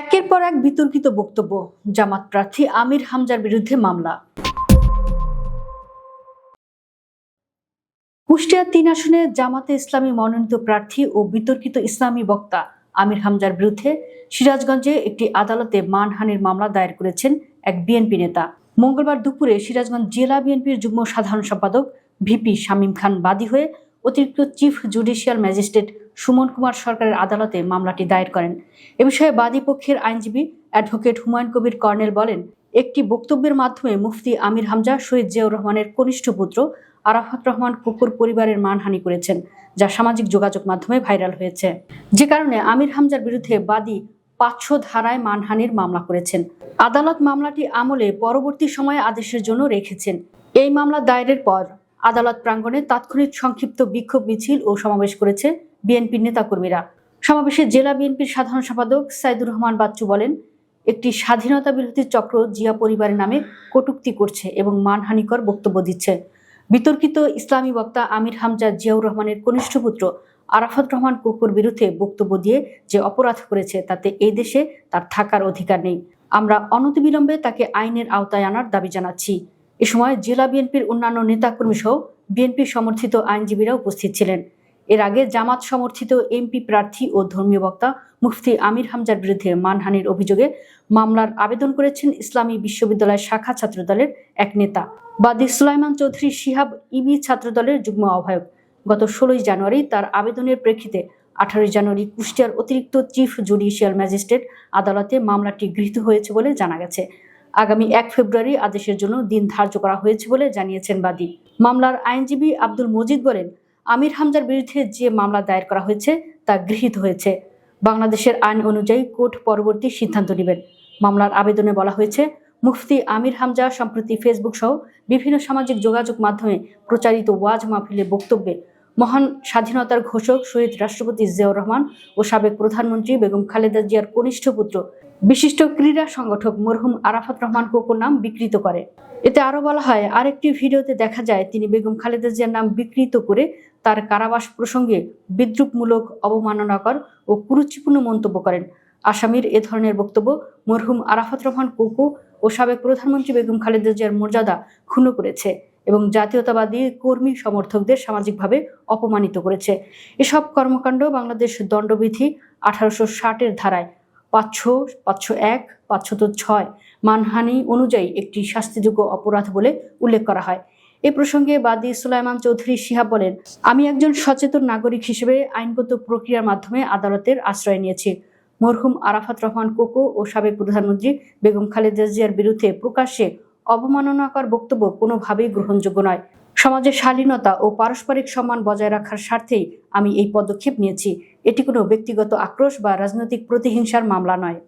একের পর এক বিতর্কিত বক্তব্য, জামাত প্রার্থী আমির হামজার বিরুদ্ধে মামলা। কুষ্টিয়া তিন আসনে জামাতে ইসলামী মনোনীত প্রার্থী ও বিতর্কিত ইসলামী বক্তা আমির হামজার বিরুদ্ধে সিরাজগঞ্জে একটি আদালতে মানহানির মামলা দায়ের করেছেন এক বিএনপি নেতা। মঙ্গলবার দুপুরে সিরাজগঞ্জ জেলা বিএনপির যুগ্ম সাধারণ সম্পাদক ভিপি শামীম খান বাদী হয়ে অতিরিক্ত chief judicial magistrate Suman Kumar সরকারের আদালতে মামলাটি দায়ের করেন। এ বিষয়ে বাদী পক্ষের আইনজীবী অ্যাডভোকেট হুমায়ুন কবির কর্নেল বলেন, একটি বক্তব্যের মাধ্যমে মুফতি আমির হামজা, শহীদ জিয়াউর রহমানের কনিষ্ঠ পুত্র আরাফাত রহমান কুকুর পরিবারের মানহানি করেছেন, যা সামাজিক যোগাযোগ মাধ্যমে ভাইরাল হয়েছে। যে কারণে আমির হামজার বিরুদ্ধে বাদী পাঁচশো ধারায় মানহানির মামলা করেছেন। আদালত মামলাটি আমলে পরবর্তী সময়ে আদেশের জন্য রেখেছেন। এই মামলা দায়েরের পর আদালত প্রাঙ্গণে তাৎক্ষণিক সংক্ষিপ্ত বিক্ষোভ মিছিল ও সমাবেশ করেছে বিএনপির নেতাকর্মীরা। সমাবেশে জেলা বিএনপির সাধারণ সম্পাদক সাইদুর রহমান বাচ্চু বলেন, একটি স্বাধীনতা বিরোধী চক্র জিয়া পরিবারের নামে কটূক্তি করছে এবং মানহানিকর বক্তব্য দিচ্ছে। বিতর্কিত ইসলামী বক্তা আমির হামজা জিয়াউর রহমানের কনিষ্ঠ পুত্র আরাফাত রহমান কুকুর বিরুদ্ধে বক্তব্য দিয়ে যে অপরাধ করেছে তাতে এই দেশে তার থাকার অধিকার নেই। আমরা অনতিবিলম্বে তাকে আইনের আওতায় আনার দাবি জানাচ্ছি। এ সময় জেলা বিএনপির অন্যান্য নেতাকর্মী সহ বিএনপি সমর্থিত আইনজীবীরা উপস্থিত ছিলেন। এর আগে জামাত সমর্থিত এমপি প্রার্থী ও ধর্মীয় বক্তা মুফতি আমির হামজার বিরুদ্ধে মানহানির অভিযোগে মামলার আবেদন করেছেন ইসলামী বিশ্ববিদ্যালয় শাখা ছাত্রদলের এক নেতা। বাদী সুলাইমান চৌধুরী শিহাব ইবি ছাত্রদলের যুগ্ম আহ্বায়ক। গত ষোলোই জানুয়ারি তার আবেদনের প্রেক্ষিতে আঠারোই জানুয়ারি কুষ্টিয়ার অতিরিক্ত চিফ জুডিশিয়াল ম্যাজিস্ট্রেট আদালতে মামলাটি গৃহীত হয়েছে বলে জানা গেছে। আগামী এক ফেব্রুয়ারি আদেশের জন্য দিন ধার্য করা হয়েছে বলে জানিয়েছেন বাদী। মামলার আইনজীবী আব্দুল মজিদ বলেন, আমির হামজার বিরুদ্ধে যে মামলা দায়ের করা হয়েছে তা গৃহীত হয়েছে। বাংলাদেশের আইন অনুযায়ী কোর্ট পরবর্তী সিদ্ধান্ত নেবেন। মামলার আবেদনে বলা হয়েছে, মুফতি আমির হামজা সম্প্রতি ফেসবুক সহ বিভিন্ন সামাজিক যোগাযোগ মাধ্যমে প্রচারিত ওয়াজ মাহফিলের বক্তব্যে মহান স্বাধীনতার ঘোষক শহীদ রাষ্ট্রপতি জিয়াউর রহমান ও সাবেক প্রধানমন্ত্রী বেগম খালেদা জিয়ার কনিষ্ঠ পুত্র, বিশিষ্ট ক্রীড়া সংগঠক মরহুম আরাফাত রহমান কোকোর নাম বিকৃত করে। এতে আরও বলা হয়, আরেকটি ভিডিওতে দেখা যায়, তিনি বেগম খালেদা জিয়ার নাম বিকৃত করে তার কারাবাস প্রসঙ্গে বিদ্রুপমূলক, অবমাননাকর ও কুরুচিপূর্ণ মন্তব্য করেন। আসামির এ ধরনের বক্তব্য মরহুম আরাফাত রহমান কোকো ও সাবেক প্রধানমন্ত্রী বেগম খালেদা জিয়ার মর্যাদা ক্ষুণ্ণ করেছে। এবং জাতীয়তাবাদী কর্মী সমর্থকদের সামাজিকভাবে অপমানিত করেছে। এসব কর্মকাণ্ড বাংলাদেশ দণ্ডবিধি আঠারোশো ষাটের ধারায় পাঁচশো পাঁচশো এক পাঁচশত ছয় মানহানি অনুযায়ী একটি শাস্তিযোগ্য অপরাধ বলে উল্লেখ করা হয়। এ প্রসঙ্গে বাদী সুলাইমান চৌধুরী শিহাব বলেন, আমি একজন সচেতন নাগরিক হিসেবে আইনগত প্রক্রিয়ার মাধ্যমে আদালতের আশ্রয় নিয়েছি। মরহুম আরাফাত রহমান কোকো ও সাবেক প্রধানমন্ত্রী বেগম খালেদা জিয়ার বিরুদ্ধে প্রকাশ্যে অবমাননাকর বক্তব্য কোনোভাবেই গ্রহণযোগ্য নয়। সমাজের শালীনতা ও পারস্পরিক সম্মান বজায় রাখার স্বার্থেই আমি এই পদক্ষেপ নিয়েছি। এটি কোনো ব্যক্তিগত আক্রোশ বা রাজনৈতিক প্রতিহিংসার মামলা নয়।